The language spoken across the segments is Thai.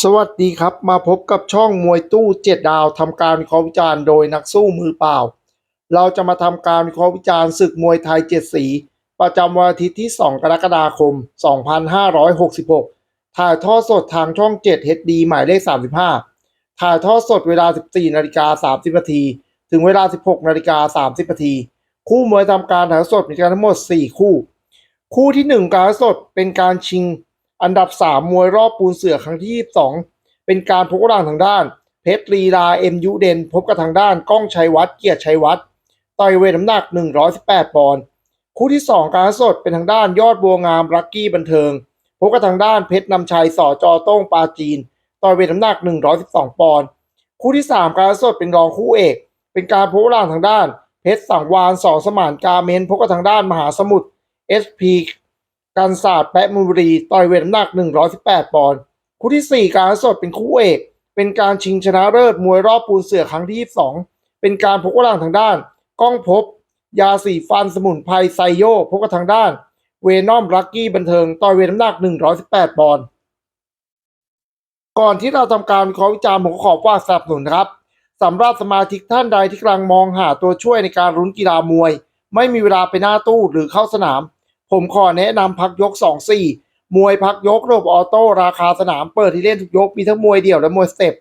สวัสดีครับมาพบกับช่องมวยตู้เจ็ดดาวทำการวิเคราะห์วิจารณ์โดยนักสู้มือเปล่า เราจะมาทำการวิเคราะห์วิจารณ์ศึกมวยไทยเจ็ดสี ประจำวันอาทิตย์ที่ 2 กรกฎาคม 2566 ถ่ายทอดสดทางช่อง 7 HD หมายเลข 35 ถ่ายทอดสดเวลา 14 นาฬิกา 30 นาที ถึงเวลา 16 นาฬิกา 30 นาที คู่มวยทำการถ่ายทอดสดมีกันทั้งหมด 4 คู่ คู่ที่ 1 การถ่ายทอดสดเป็นการชิง อันดับ 3 มวยรอบปูนเสือครั้งที่ 22 เป็นการพบกร่างทางด้าน เพชรลีลาเอ็มยุเดน พบกับทางด้านก้องชัยวัฒน์เกียรติชัยวัฒน์ต่อยเวทน้ำหนัก 118 ปอนด์คู่ที่ 2 การสดเป็นทางด้านยอดบัวงามรักกี้บันเทิง พบกับทางด้านเพชรนำชัยสอจอโต้งปาจีน ต่อยเวทน้ำหนัก 112 ปอนด์คู่ที่ 3 การสดเป็นรองคู่เอก เป็นการพบกร่างทางด้าน เพชรสังวานสอสมานกาเมนพบกับทางด้านมหาสมุทร SP การศาสตร์แปะมุรีต่อยเวทน้ำหนัก 118 ปอนด์คู่ที่ 4 การสดเป็นคู่เอก เป็นการชิงชนะเลิศมวยรอบปูนเสือครั้งที่ 22 เป็นการพกกำลังทางด้าน ก้องพบ ยาสีฟันสมุนไพรไซโยพบกับทางด้าน เวนอมลักกี้บันเทิงต่อยเวทน้ำหนัก 118 ปอนด์ก่อนที่เราทำการวิเคราะห์วิจารณ์ผมก็ขอฝากสนับสนุนนะครับสำหรับสมาชิกท่านใดที่กำลังมองหาตัวช่วยในการรุ้นกีฬามวย ไม่มีเวลาไปหน้าตู้หรือเข้าสนาม ผมขอแนะนำพักยก 2-4 มวยพักยกระบบออโต้ราคาสนามเปิดที่เล่นทุกยก มีทั้งมวยเดี่ยวและมวยสเต็ป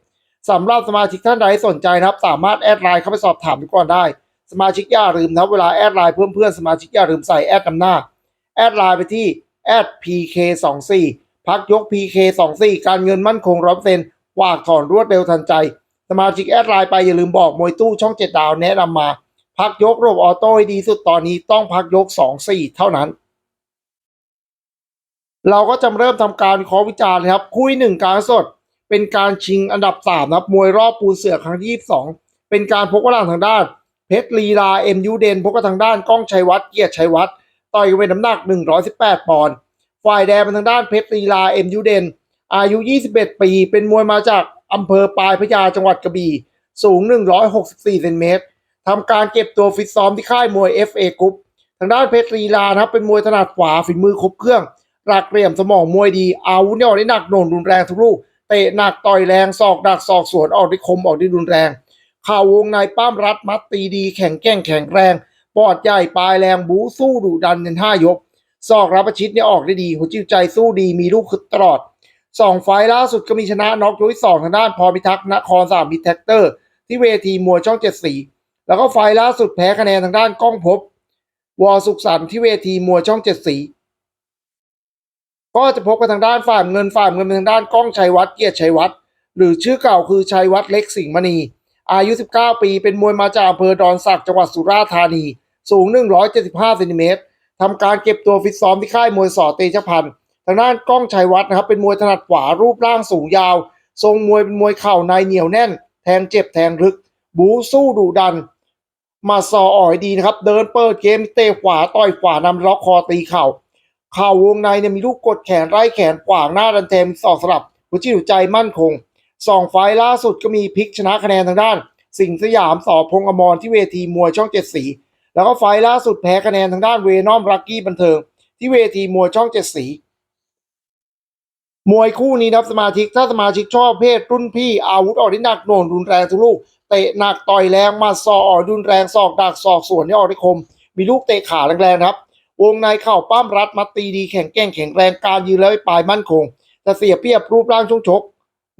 สำหรับสมาชิกท่านใดสนใจนะครับ สามารถแอดไลน์เข้าไปสอบถามดูก่อนได้ สมาชิกอย่าลืมนะครับเวลาแอดไลน์เพื่อนเพื่อนสมาชิกอย่าลืมใส่แอดนำหน้า แอดไลน์ไปที่แอด pk24 พักยก pk24 การเงินมั่นคงร้อเซนวากถอนรวดเร็วทันใจ สมาชิกแอดไลน์ไปอย่าลืมบอกมวยตู้ช่องเจ็ดดาวแนะนำมา พักยกระบบออโต้ดีสุดตอนนี้ต้องพักยก 2-4 เท่านั้น เราก็จะเริ่มทำการวิเคราะห์วิจารณ์นะครับคู่หนึ่งการสด เป็นการชิงอันดับสามนะครับมวยรอบปูนเสือครั้งที่ 22 เป็นการพกกำลังทางด้าน เพชรลีลาเอ็มยูเดนพกกับทางด้านก้องชัยวัฒน์เกียรติชัยวัฒน์ต่อยกันเป็นน้ำหนัก 118 ปอนด์ฝ่ายแดงเป็นทางด้านเพชรลีลาเอ็มยูเดนอายุ 21 ปี เป็นมวยมาจากอำเภอปลายพระยาจังหวัดกระบี่สูง 164เซนติเมตรทำการเก็บตัวฟิตซ้อมที่ค่ายมวย FA กรุ๊ปทางด้านเพชรลีลานะครับเป็นมวยถนัดขวาฝีมือครบเครื่อง หลักเหลี่ยมสมองมวยดีอาวุธเนี่ยออกได้หนักหน่วงรุนแรงทุกลูกเตะหนักต่อยแรงศอกดักศอกสวนออกได้คมออกได้รุนแรงเข่าวงในป้ามรัดมัดตีดี แข็งแกร่งแข็งแรงปอดใหญ่ปลายแรงบูสู้ดุดันในท่ายกศอกรับประชิดเนี่ยออกได้ดี หัวจิตใจสู้ดีมีลูกคึดตลอดสองไฟล์ล่าสุดก็มีชนะน็อกยกที่สองทางด้านพอพิทักษ์นครสามมิตรแท็กเตอร์ ที่เวทีมวยช่องเจ็ดสีแล้วก็ไฟล์ล่าสุดแพ้คะแนนทางด้านก้องพบวอสุขสันที่เวทีมวยช่องเจ็ดสี ก็จะพบกับทางด้านฝ่ายเงินฝ่ายเงินเป็นทางด้านก้องชัยวัฒน์เกียรติชัยวัฒน์หรือชื่อเก่าคือชัยวัฒน์เล็กสิงห์มณี อายุ 19 ปี เป็นมวยมาจากอำเภอดอนสักจังหวัดสุราษฎร์ธานี สูง 175เซนติเมตรทำการเก็บตัวฟิตซ้อมที่ค่ายมวยสอเตชพันธ์ทางด้านก้องชัยวัฒน์นะครับเป็นมวยถนัดขวารูปร่างสูงยาว ทรงมวยเป็นมวยเข่าในเหนียวแน่น แทงเจ็บแทงลึก บูสู้ดุดัน มาซออ่อยดีนะครับ เดินเปิดเกมเตะขวาต่อยขวานำล็อกคอตีเข่า ข่าววงในเนี่ยมีลูกกดแขนไล่แขนขวางหน้าดันเทมสอกสลับหัวจิตหัวใจมั่นคงสองไฟล์ล่าสุดก็มีพลิกชนะคะแนนทางด้าน สิงห์สยามสอพงอมรที่เวทีมวยช่องเจ็ดสี แล้วก็ไฟล์ล่าสุดแพ้คะแนนทางด้านเวนอมรักกี้บันเทิง ที่เวทีมวยช่องเจ็ดสี มวยคู่นี้นะครับสมาชิกถ้าสมาชิกชอบเพศรุ่นพี่อาวุธออกได้หนักหน่วงรุนแรงทุกลูกเตะหนักต่อยแรงมาซออ่อยรุนแรงศอกดักศอกสวนนี่ออกได้คม มีลูกเตะขาแรงๆครับ วงในเข่าป้ามรัดมัดตีดีแข็งแกร่งแข็งแรงการยืนแล้วปลายมั่นคง แต่เสียเปรียบรูปร่างช่วงชก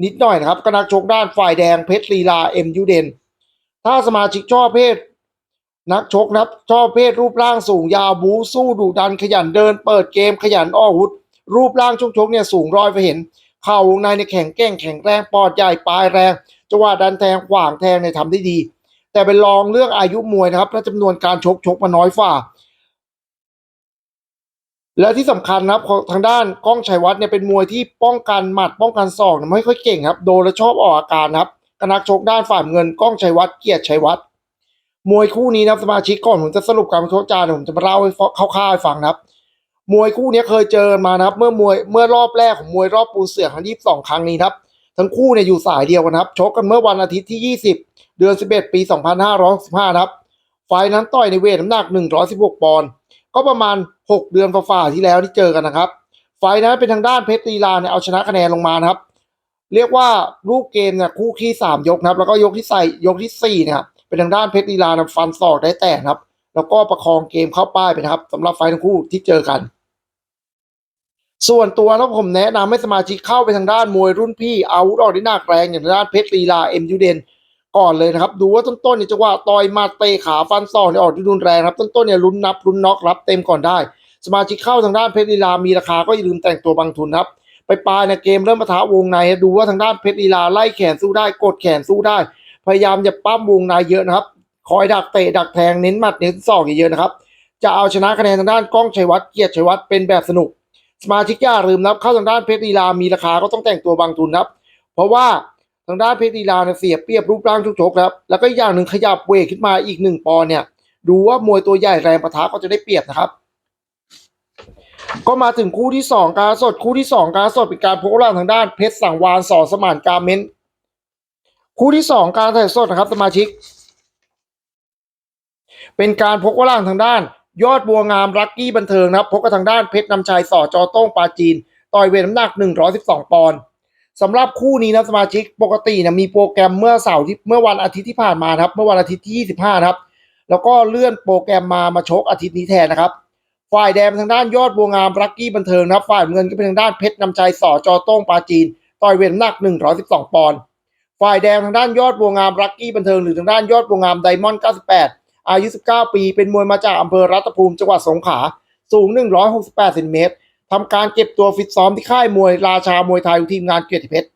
นิดหน่อยนะครับกนักชกด้านฝ่ายแดงเพชรลีลาเอ็มยูเดนถ้าสมาชิกชอบเพศ นักชกนะครับชอบเพศรูปร่างสูงยาวบูสู้ดุดันขยันเดิน เปิดเกมขยันอ้ออาวุธ รูปร่างช่วงชกเนี่ยสูงร้อยไปเห็นเข่าวงในในแข็งแกร่งแข็งแรงปอดใหญ่ปลายแรงจังหวะดันแทงขวางแทงเนี่ยทำได้ดี แต่เป็นรองเรื่องอายุมวยนะครับและจำนวนการชกชกมาน้อยฝ่า และที่สำคัญนะครับของทางด้านก้องชัยวัฒน์เนี่ยเป็นมวยที่ป้องกันหมัดป้องกันศอกไม่ค่อยเก่งครับ โดนแล้วชอบออกอาการครับกนักชกด้านฝ่ายเงินก้องชัยวัฒน์เกียรติชัยวัฒน์มวยคู่นี้นะสมาชิกก่อนผมจะสรุปการวิเคราะห์จานผมจะมาเล่าให้คร่าวๆให้ฟังนะครับ มวยคู่นี้เคยเจอมานะครับ เมื่อมวยเมื่อรอบแรกของมวยรอบปูเสือครั้งที่สองครั้งนี้นะครับ ทั้งคู่เนี่ยอยู่สายเดียวกันครับชกกันเมื่อวันอาทิตย์ที่ 20 เดือน 11 ปี 2565นะครับ ไฟล์นั้นต่อยในเวทน้ำหนัก 116 ปอนด์ ก็ประมาณ 6 เดือนฝ่าๆที่แล้วที่เจอกันนะครับ ไฟนั้นเป็นทางด้านเพชรลีลาเนี่ยเอาชนะคะแนนลงมานะครับ เรียกว่ารูปเกมเนี่ยคู่ขี้สามยกนะครับ แล้วก็ยกที่ใส่ยกที่สี่เนี่ยเป็นทางด้านเพชรลีลานะฟันศอกได้แต่นครับ แล้วก็ประคองเกมเข้าป้ายไปนะครับสำหรับไฟล์ทั้งคู่ที่เจอกัน ส่วนตัวแล้วผมแนะนำให้สมาชิกเข้าไปทางด้านมวยรุ่นพี่อาวุธออกได้หนักแรงอย่างทางด้านเพชรลีลาเอ็มยูเดน ก่อนเลยนะครับ ดูว่าต้นๆเนี่ยจังหวะต่อยมาเตะขาฟันศอกเนี่ยออกที่รุนแรงครับ ต้นๆเนี่ยลุ้นนับลุ้นน็อกรับเต็มก่อนได้ สมาชิกเข้าทางด้านเพชรลีลามีราคาก็อย่าลืมแต่งตัวบางทุนครับ ไปปลายในเกมเริ่มปะทะวงในดูว่าทางด้านเพชรลีลาไล่แขนสู้ได้กดแขนสู้ได้ พยายามจะปั้มวงในเยอะนะครับ คอยดักเตะดักแทงเน้นหมัดเน้นศอกเยอะๆนะครับ จะเอาชนะคะแนนทางด้านก้องชัยวัฒน์เกียรติชัยวัฒน์เป็นแบบสนุก สมาชิกอย่าลืมนะครับเข้าทางด้านเพชรลีลามีราคาก็ต้องแต่งตัวบางทุนครับ เพราะว่า ทางด้านเพชรลีลาเนี่ยเสียเปรียบรูปร่างชุกชกครับแล้วก็อย่างหนึ่งขยับเวทขึ้นมาอีกหนึ่งปอนเนี่ยดูว่ามวยตัวใหญ่แรงปะทะก็จะได้เปรียบนะครับ ก็มาถึงคู่ที่สองการสดคู่ที่สองการสดเป็นการพบกันทางด้านเพชรสังวานสอสมานการเมนคู่ที่สองการถ่ายสดนะครับสมาชิก เป็นการพกว่าล่างทางด้าน ยอดบัวงามรักกี้บันเทิงนะครับพกกับทางด้านเพชรนำชัยสอจอโต้งปาจีน ต่อยเวทน้ำหนัก 112 ปอนด์ สำหรับคู่นี้นะสมาชิกปกตินะมีโปรแกรมเมื่อเสาร์ที่เมื่อวันอาทิตย์ที่ผ่านมาครับ เมื่อวันอาทิตย์ที่ 25 ครับ แล้วก็เลื่อนโปรแกรมมามาชกอาทิตย์นี้แทนนะครับ ฝ่ายแดงทางด้านยอดบัวงามรักกี้บันเทิงนะครับ ฝ่ายเงินก็เป็นทางด้านเพชรนำชัยสอจอโต้งปาจีน ต่อยเวทน้ำหนัก 112 ปอนด์ฝ่ายแดงทางด้านยอดบัวงามรักกี้บันเทิงหรือทางด้านยอดบัวงามไดมอนด์98 อายุ 19 ปี เป็นมวยมาจากอำเภอรัตภูมิจังหวัดสงขลาสูง 168เซนติเมตร ทำการเก็บตัวฟิตซ้อมที่ค่ายมวยราชามวยไทยทีมงานเกียรติเพชร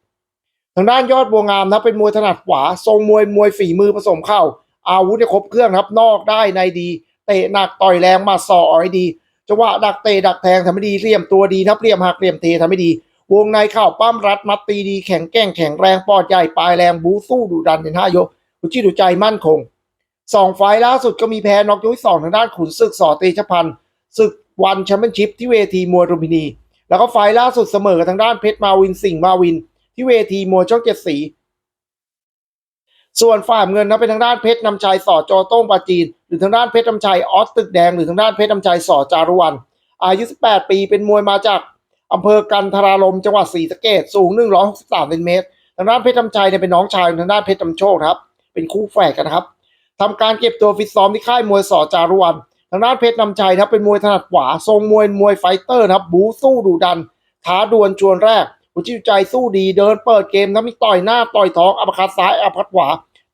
ทางด้านยอดบัวงามนะเป็นมวยถนัดขวาทรงมวยมวยฝีมือผสมเข้า อาวุธครบเครื่องครับนอกได้ในดีเตะหนักต่อยแรงมาสออ้อยดีจังหวะดักเตะดักแทงทำให้ดีเหลี่ยมตัวดีนับเหลี่ยมหักเหลี่ยมเททำให้ดี วงในเข่าปั้มรัดมัดตีดีแข็งแกร่งแข็งแรงปอดใหญ่ปลายแรงบูสู้ดุดันเป็นห้ายกดูจิดูใจมั่นคงสองไฟล์ล่าสุดก็มีแพ้น็อกยกที่สองทางด้านขุนศึกสอเตชพันธ์ศึก วันแชมเปี้ยนชิพที่เวทีมวยรุมพินี แล้วก็ไฟล์ล่าสุดเสมอกับทางด้านเพชรมาวินสิงห์มาวิน ที่เวทีมวยช่องเจ็ดสี ส่วนฝ่ายเงินนะเป็นทางด้านเพชรนำชัยสอจอโต้งปาจีน หรือทางด้านเพชรนำชัยออสตึกแดง หรือทางด้านเพชรนำชัยสอจารุวัน อายุ 18 ปีเป็นมวยมาจากอำเภอกันทรารมจังหวัดศรีสะเกษสูง 163เซนติเมตรทางด้านเพชรนำชัยเนี่ยเป็นน้องชายทางด้านเพชรนำโชคครับ เป็นคู่แฝดกันครับทำการเก็บตัวฟิตซ้อมที่ค่ายมวยสอจารุวัน ทางด้านเพชรนำชัยครับเป็นมวยถนัดขวาทรงมวยมวยไฟเตอร์นะครับบูสู้ดุดันท้าดวลชวนแรกหัวจิตใจสู้ดีเดินเปิดเกมทั้งมีต่อยหน้าต่อยท้องอัปคัดซ้ายอัปคัดขวา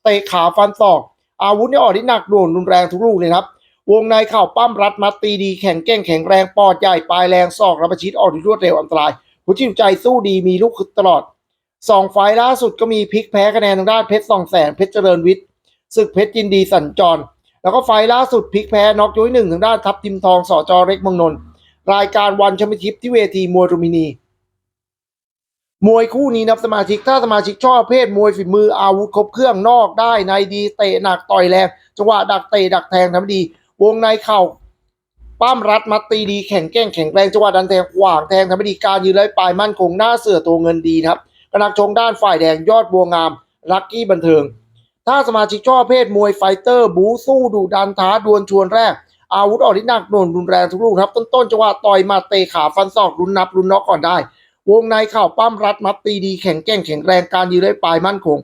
เตะขาฟันศอก อาวุธนี่ยออกที่หนักโดนรุนแรงทุกลูกเลยครับ วงในเข่าปั้มรัดมัดตีดีแข็งแกร่งแข็งแรงปอดใหญ่ปลายแรงศอกระประชิดออกที่รวดเร็วอันตรายหัวจิตใจสู้ดีมีลูกคึกตลอดสองไฟล์ล่าสุดก็มีพลิกแพ้คะแนนทางด้านเพชรสองแสนเพชรเจริญวิทย์ศึกเพชรยินดีสัญจร แล้วก็ไฟล์ล่าสุดพลิกแพ้น็อกยุ้ยหนึ่งทางด้านทัพทิมทองสอจอเล็กเมืองนนท์รายการวันแชมเปี้ยนชิพที่เวทีมวยรุมินี มวยคู่นี้นับสมาชิกถ้าสมาชิกชอบเพศมวยฝีมืออาวุธครบเครื่องนอกได้ในดีเตะหนักต่อยแรงจังหวะดักเตะดักแทงทำดี วงในเข่าปั้มรัดมัดตีดีแข็งแกร่งแข็งแรงจังหวะดันแทงขวางแทงทำดีการยืนไล่ปลายมั่นคงหน้าเสือตัวเงินดีครับกนักชงด้านฝ่ายแดงยอดบัวงามลักกี้บันเทิง ถ้าสมาชิกชอบเพศมวยไฟเตอร์บูสู้ดุดันท้าดวลชวนแรก อาวุธออกที่หนักหน่วงรุนแรงทุกลูกครับ ต้นๆจังหวะต่อยมาเตะขาฟันศอกรุนนับรุนน็อกก่อนได้ วงในเข่าปั้มรัดมัดตีดีแข็งแกร่งแข็งแรงการยืนได้ปลายมั่นคง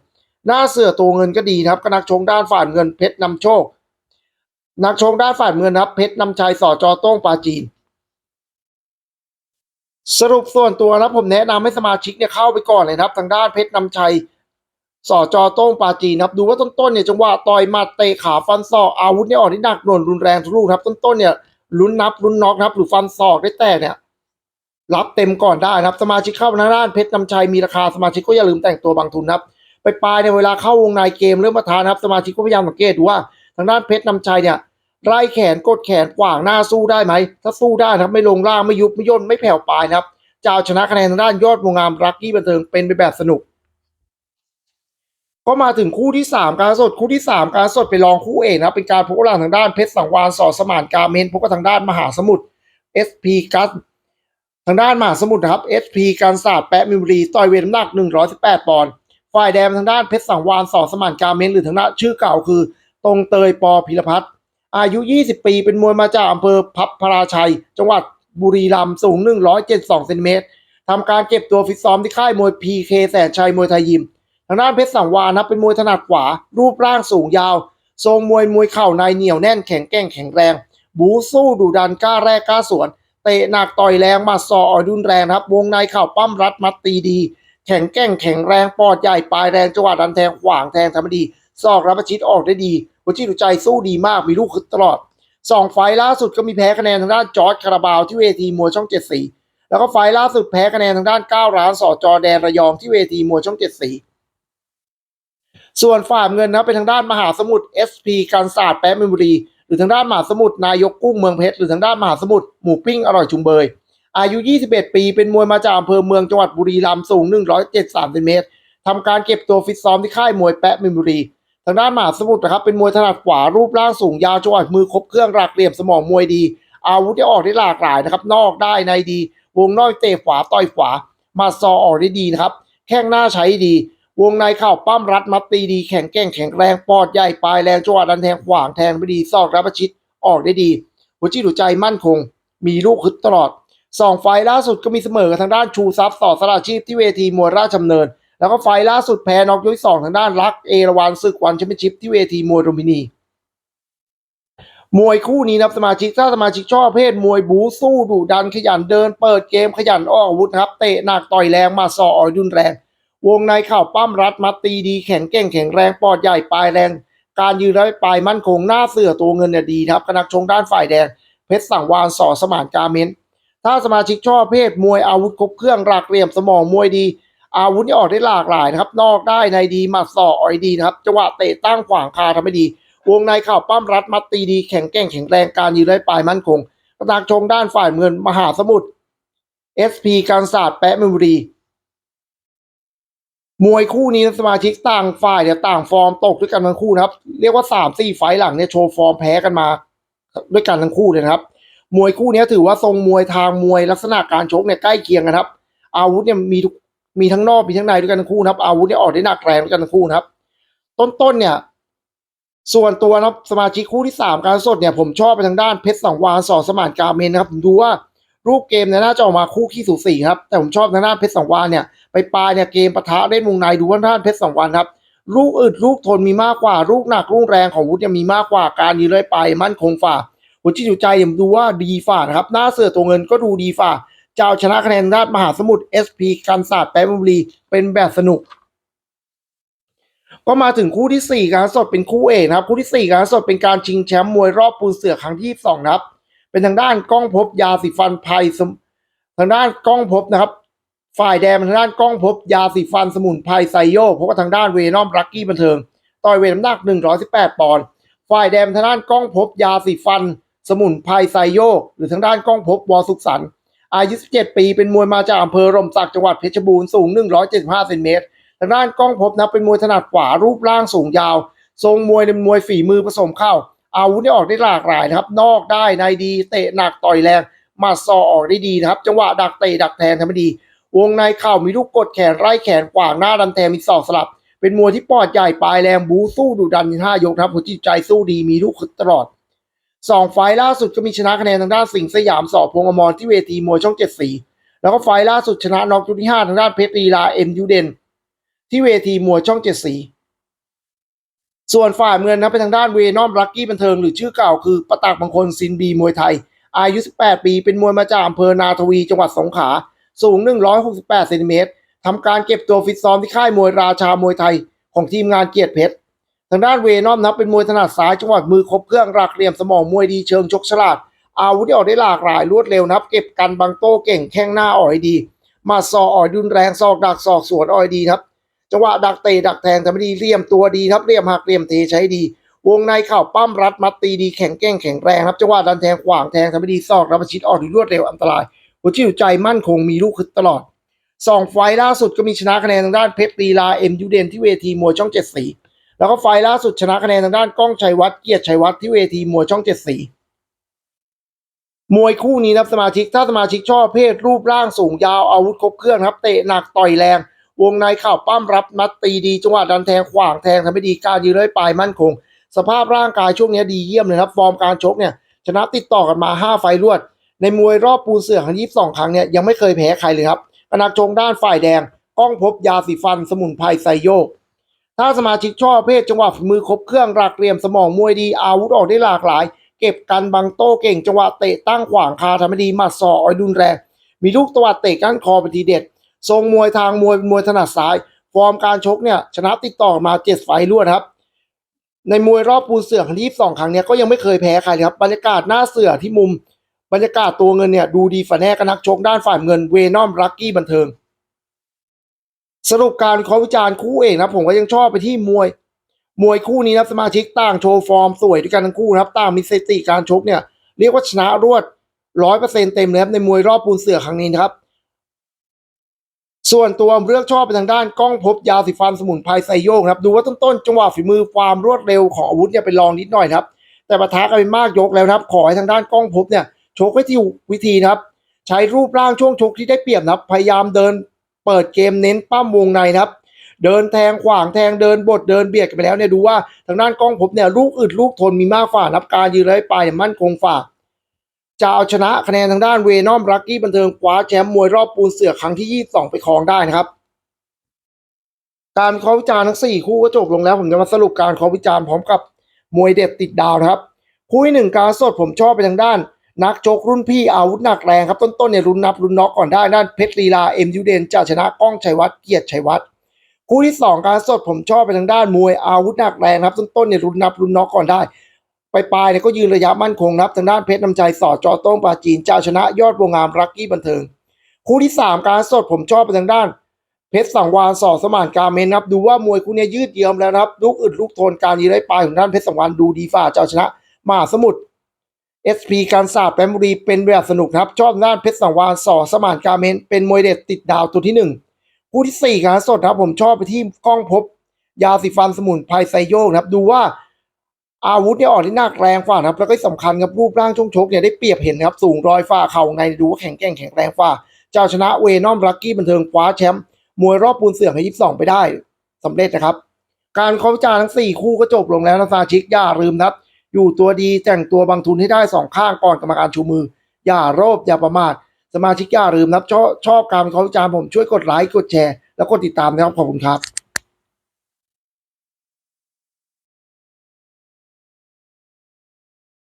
หน้าเสือตัวเงินก็ดีนะครับกนักชงด้านฝ่ายเงินเพชรนำโชค นักชงด้านฝ่ายเงินครับเพชรนำชัยสอจอโต้งปาจีนสรุปส่วนตัวนะผมแนะนำให้สมาชิกเนี่ยเข้าไปก่อนเลยครับ ทางด้านเพชรนำชัย สอจอโต้งปาจีนะครับดูว่าต้นๆเนี่ยจังหวะต่อยมาเตะขาฟันศอกอาวุธเนี่ยออกที่หนักหน่วงรุนแรงทุกลูกครับ ต้นๆเนี่ยลุ้นนับลุ้นน็อกนะครับหรือฟันศอกได้แต่เนี่ยรับเต็มก่อนได้นะครับสมาชิกเข้าทาด้านเพชรนำชัยมีราคาสมาชิกก็อย่าลืมแต่งตัวบางทุนนะครับไปปลายในเวลาเข้าวงในเกมเริ่มประทานนะครับสมาชิกก็พยายามสังเกตดูว่าทางด้านเพชรนำชัยเนี่ยไล่แขนกดแขนขวางหน้าสู้ได้ไหมถ้าสู้ได้นะครับไม่ลงล่างไม่ยุบไม่ย่นไม่แผ่วปลายนะครับจะเอาชนะคะแนนทางด้านยอดวงงามรักกี้บันเทิงเป็นไปแบบสนุก ก็มาถึงคู่ที่ 3 การสดคู่ที่ 3 การสดไปลองคู่เอกนะครับเป็นการพบกันทางด้านเพชรสังวานสอสมานกาเมนพบกับทางด้านมหาสมุทร SP กัสทางด้านมหาสมุทรนะครับ SP การศาสตร์แปะมิมรีต่อยเวทน้ำหนัก 118 ปอนด์ฝ่ายแดงทางด้านเพชรสังวานสอสมานกาเมนหรือทางด้านชื่อเก่าคือ ตรงเตยปอพิรพัฒน์อายุ 20 ปีเป็นมวยมาจากอำเภอพับพราชัย จังหวัดบุรีรัมย์สูง 172เซนติเมตรทำการเก็บตัวฟิตซ้อมที่ค่ายมวย PK แสนชัยมวยไทยยิม ทางด้านเพชรสังวาลนะเป็นมวยถนัดขวา รูปร่างสูงยาว ทรงมวยมวยเข่าในเหนียวแน่นแข็งแกร่งแข็งแรง บูสู้ดุดันกล้าแรกกล้าสวน เตะหนักต่อยแรงมาซออ่อยรุนแรงครับ วงในเข่าปั้มรัดมัดตีดี แข็งแกร่งแข็งแรงปอดใหญ่ปลายแรงจังหวะดันแทงขวางแทงทำดีซอกรับประชิดออกได้ดีหัวจิตหัวใจสู้ดีมากมีลูกคึดตลอดสองไฟล์ล่าสุดก็มีแพ้คะแนนทางด้านจอร์จคาราบาวที่เวทีมวยช่องเจ็ดสีแล้วก็ไฟล์ล่าสุดแพ้คะแนนทางด้านก้าร้านสอจอแดนระยองที่เวทีมวยช่องเจ็ดสี ส่วนฝ่ายเงินนะเป็นทางด้านมหาสมุทร SP การศาสตร์แป๊ะมมโมรี หรือทางด้านมหาสมุทรนายกกุ้งเมืองเพชรหรือทางด้านมหาสมุทรหมูปิ้งอร่อยจุงเบย อายุ 21 ปีเป็นมวยมาจากอำเภอเมืองจังหวัดบุรีรัมย์สูง 173เซนติเมตรทำการเก็บตัวฟิตซ้อมที่ค่ายมวยแป๊ะเมมโมรี ทางด้านมหาสมุทรนะครับเป็นมวยถนัดขวารูปร่างสูงยาวจังหวะมือครบเครื่องหลักเหลี่ยมสมองมวยดี อาวุธที่ออกได้หลากหลายนะครับนอกได้ในดี วงนอกเตะขวาต่อยขวามาซอออกได้ดีนะครับแข้งหน้าใช้ดี วงในเข่าปั้มรัดมัดตีดีแข็งแกร่งแข็งแรงปอดใหญ่ปลายแรงจังหวะดันแทงขวางแทงไม่ดีซอกรับประชิดออกได้ดี หัวจิตหัวใจมั่นคง มีลูกฮึดตลอดสองไฟล์ล่าสุดก็มีเสมอกับทางด้านชูซับต่อสลาชีพที่เวทีมวยราชดำเนิน แล้วก็ไฟล์ล่าสุดแพ้น็อกยกที่สองทางด้านรักเอราวันศึกวันแชมเปี้ยนชิพที่เวทีมวยลุมพินีมวยคู่นี้นะครับสมาชิกถ้าสมาชิกชอบเพศมวยบูสู้ดุดันขยันเดิน เปิดเกมขยันออกอาวุธนครับเตะหนักต่อยแรงมาสออ่อยดุนแรง วงในเข่าปั้มรัดมัดตีดีแข็งแกร่งแข็งแรงปอดใหญ่ปลายแรง การยืนระยะปลายมั่นคงหน้าเสือตัวเงินเนี่ยดีครับกนักชงด้านฝ่ายแดง เพชรสังวานสอสมานกาเมนถ้าสมาชิกชอบเพศมวยอาวุธครบเครื่องหลักเหลี่ยมสมองมวยดี อาวุธที่ออกได้หลากหลายนะครับ นอกได้ในดีมัดศออ่อยดีนะครับจังหวะเตะตั้งขวางคาทำให้ดี วงในเข่าปั้มรัดมัดตีดีแข็งแกร่งแข็งแรงการยืนได้ปลายมั่นคงกระตากชงด้านฝ่ายเงินมหาสมุทร SP การศาสตร์แปะมมโมรี มวยคู่นี้สมาชิกต่างฝ่ายเนี่ยต่างฟอร์มตกด้วยกันทั้งคู่นะครับ เรียกว่าสามสี่ไฟหลังเนี่ยโชว์ฟอร์มแพ้กันมา ด้วยกันทั้งคู่เลยนะครับ มวยคู่นี้ถือว่าทรงมวยทางมวยลักษณะการชกเนี่ยใกล้เคียงกันครับ อาวุธเนี่ยมีทุกมีทั้งนอกมีทั้งในด้วยกันทั้งคู่นะครับ อาวุธเนี่ยออกได้หนักแรงด้วยกันทั้งคู่นะครับ ต้นๆเนี่ย ส่วนตัวนะครับสมาชิกคู่ที่สามการสดเนี่ยผมชอบไปทางด้านเพชรสังวานสอสมานกาเมนนะครับผมดูว่ารูปเกมเนี่ยน่าจะออกมาคู่ขี้สูสีครับแต่ผมชอบทางด้านเพชรสังวานเนี่ย ไปปลายเนี่ยเกมปะทะเล่นวงในดูว่าทางด้านเพชรสังวานครับ ลูกอึดลูกทนมีมากกว่า ลูกหนักลูกแรงของวุฒิเนี่ยมีมากกว่าการยืนเลยไปมั่นคงฝ่าหัวจิตหัวใจผมดูว่าดีฝ่านะครับ หน้าเสือตัวเงินก็ดูดีฝ่าเจ้าชนะคะแนนด้านมหาสมุทร SP กันศาสตร์แปรบุรีเป็นแบบสนุก ก็มาถึงคู่ที่สี่การสดเป็นคู่เอกนะครับ คู่ที่สี่การสดเป็นการชิงแชมป์มวยรอบปูนเสือครั้งที่สองนะครับ เป็นทางด้านก้องพบยาสีฟันไพสมทางด้านก้องพบนะครับ ฝ่ายแดงทางด้านกล้องพบยาสีฟันสมุนไพรไซโยพบกับทางด้านเวนอมรักกี้บันเทิง ต่อยเวทน้ำหนัก 118 ปอนด์ฝ่ายแดงทางด้านกล้องพบยาสีฟัน สมุนไพรไซโยหรือทางด้านกล้องพบวอสุขสันต์อายุ 17 ปี เป็นมวยมาจากอำเภอร่มสักจังหวัดเพชรบูรณ์สูง 175 เซนเมตรทางด้านกล้องพบนะเป็นมวยถนัดขวารูปร่างสูงยาว ทรงมวยเป็นมวยฝีมือผสมเข้า อาวุธที่ออกได้หลากหลายนะครับ นอกได้ในดี เตะหนักต่อยแรงมาซอออกได้ดีนะครับ จังหวะดักเตะดักแทงทำให้ดี วงในเข่ามีลูกกดแขนไล่แขนขวางหน้าดันแทงมีศอกสลับ เป็นมวยที่ปอดใหญ่ปลายแรงบูสู้ดุดันในท่ายกครับหัวจิตใจสู้ดีมีลูกคึดตลอดสองไฟล์ล่าสุดก็มีชนะคะแนนทางด้านสิงห์สยามสอบพงอมรที่เวทีมวยช่องเจ็ดสีแล้วก็ไฟล์ล่าสุดชนะน็อกยุทที่ห้าทางด้านเพชรลีลาเอ็มยูเดนที่เวทีมวยช่องเจ็ดสีส่วนฝ่ายเมืองนะเป็นทางด้านเวนอมลักกี้บันเทิงหรือชื่อเก่าคือประตักบางคนซินบีมวยไทย อายุ 18 ปีเป็นมวยมาจากอำเภอนาทวีจังหวัดสงขลา สูง 168เซนติเมตรทำการเก็บตัวฟิตซ้อมที่ค่ายมวยราชามวยไทยของทีมงานเกียรติเพชร ทางด้านเวนอมนะเป็นมวยถนัดซ้ายจังหวัดมือครบเครื่องรักเหลี่ยมสมองมวยดีเชิงชกฉลาด อาวุธที่ออกได้หลากหลายรวดเร็วนะครับ เก็บกันบังโต้เก่งแข้งหน้าอ่อยดี มาซออ่อยดุนแรงซอกดักซอกสวนอ่อยดีครับจังหวะดักเตะดักแทงทำให้ดีเรียมตัวดีครับเรียมหักเรียมเทใช้ดี วงในเข่าปั้มรัดมัดตีดีแข็งแกร่งแข็งแรงครับจังหวะดันแทงขวางแทงทำให้ดีซอกรับประชิดออกดีรวดเร็วอันตราย หัวจิตหัวใจมั่นคงมีลูกคึดตลอดสองไฟล์ล่าสุดก็มีชนะคะแนนทางด้านเพชรลีลาเอ็มยูเดนที่เวทีมวยช่องเจ็ดสีแล้วก็ไฟล์ล่าสุดชนะคะแนนทางด้านก้องชัยวัฒน์เกียรติชัยวัฒน์ที่เวทีมวยช่องเจ็ดสีมวยคู่นี้นะสมาชิกถ้าสมาชิกชอบเพศรูปร่างสูงยาวอาวุธครบเครื่องครับเตะหนักต่อยแรง วงในเข่าปั้มรับมัดตีดีจังหวะดันแทงขวางแทงทำให้ดีการยืนเลยปลายมั่นคง สภาพร่างกายช่วงนี้ดีเยี่ยมเลยครับ ฟอร์มการชกเนี่ยชนะติดต่อกันมา 5 ไฟล์รวด ในมวยรอบปูเสือครั้งยี่สองครั้งเนี่ยยังไม่เคยแพ้ใครเลยครับกนักชงด้านฝ่ายแดงก้องพบยาสีฟัน สมุนไพรไซโยก ถ้าสมาชิกชอบเพศจังหวะฝีมือครบเครื่องหลักเหลี่ยมสมองมวยดีอาวุธออกได้หลากหลาย เก็บกันบังโต้เก่งจังหวะเตะตั้งขวางคาทำไม่ดีมัดศอออยดุนแรง มีลูกตวัดเตะก้านคอเป็นทีเด็ด ทรงมวยทางมวยเป็นมวยถนัดซ้าย ฟอร์มการชกเนี่ยชนะติดต่อมาเจ็ดไฟรวดครับในมวยรอบปูเสือครั้งที่สองครั้งเนี้ยก็ยังไม่เคยแพ้ใครเลยครับบรรยากาศหน้าเสือที่มุม บรรยากาศตัวเงินเนี่ยดูดีฝ่าแน่กับนักชกด้านฝ่ายเงินเวนอมรักกี้บันเทิง สรุปการวิเคราวิจารณ์คู่เอกนะผมก็ยังชอบไปที่มวย มวยคู่นี้นะสมาชิกต่างโชว์ฟอร์มสวยด้วยกันทั้งคู่นะครับต่างมีสถิติการชกเนี่ยเรียกว่าชนะรวดร้อยเปอร์เซ็นเต็มเลยครับในมวยรอบปูนเสือครั้งนี้นะครับ ส่วนตัวเลือกชอบไปทางด้านกล้องพบยาสีฟันสมุนไพรไซโยกครับดูว่าต้นๆจังหวะฝีมือความรวดเร็วของอาวุธเนี่ยเป็นรองนิดหน่อยครับ แต่ปะทะกันไปมากยกแล้วครับ ขอให้ทางด้านกล้องพบเนี่ย ชกให้ที่วิธีนะครับ ใช้รูปร่างช่วงชกที่ได้เปรียบนะครับ พยายามเดินเปิดเกมเน้นปั้มวงในนะครับ เดินแทงขวางแทงเดินบดเดินเบียดกันไปแล้วเนี่ยดูว่าทางด้านกล้องพบเนี่ยลูกอึดลูกทนมีมากฝ่านับการยืนไร้ปลายมั่นคงฝ่าจะเอาชนะคะแนนทางด้านเวนอมรักกี้บันเทิงคว้าแชมป์มวยรอบปูนเสือครั้งที่ 22 ไปครองได้นะครับ การเคาวิจารณ์ทั้ง 4 คู่ก็จบลงแล้ว ผมจะมาสรุปการเคาวิจารณ์พร้อมกับมวยเด็ดติดดาวนะครับ คู่ที่หนึ่งการสดผมชอบไปทางด้าน นักชกรุ่นพี่อาวุธหนักแรงครับต้นๆเนี่ยรุนนับรุนน็อกก่อนได้ด้านเพชรลีลาเอ็มยูเดนจะชนะก้องชัยวัฒน์เกียรติชัยวัฒน์คู่ที่สองการสดผมชอบไปทางด้านมวยอาวุธหนักแรงครับต้นๆเนี่ยรุนนับรุนน็อกก่อนได้ไปปลายๆเนี่ยก็ยืนระยะมั่นคงนะครับทางด้านเพชรน้ำใจสอดจอโต้งปาจีนจะชนะยอดวงงามรักกี้บันเทิง คู่ที่สามการสดผมชอบไปทางด้าน เพชรสังวานสอดสมานกาเมนนะครับดูว่ามวยคู่เนี้ยยืดเยื้อมแล้วนะครับลูกอึดลูกทนการยืนได้ปลายของด้านเพชรสังวานดูดีฝ่าเจ้าชนะมหาสมุทร SP การสาบแปมบุรีเป็นแบบสนุกครับชอบด้านเพชรสังวานสอสมานการเมนเป็นมวยเด็ดติดดาวตัวที่หนึ่งคู่ที่สี่การสดครับผมชอบไปที่กล้องพบ ยาสีฟันสมุนไพรไซโยกนครับ ดูว่าอาวุธเนี่ยอ่อกที่หนักแรงฝ่านะครับ แล้วก็สำคัญครับรูปร่างช่วงชกเนี่ยได้เปรียบเห็นนะครับ สูงรอยฝ่าเข่าในดูว่าแข็งแกร่งแข็งแรงฝ่าเจ้าชนะเวนอมรักกี้บันเทิงคว้าแชมป์มวยรอบปูนเสือให้ยิบสองไปได้สำเร็จนะครับ การเคาะวิจารณ์ทั้งสี่คู่ก็จบลงแล้วนะซาชิกอย่าลืมนะครับ อยู่ตัวดีแต่งตัวบางทุนให้ได้สองข้างก่อนกรรมการชูมือ อย่าโลภอย่าประมาทสมาชิกอย่าลืมนะครับชอบชอบการเขาจารณ์ผมช่วยกดไลค์กดแชร์แล้วกดติดตามนะครับขอบคุณครับ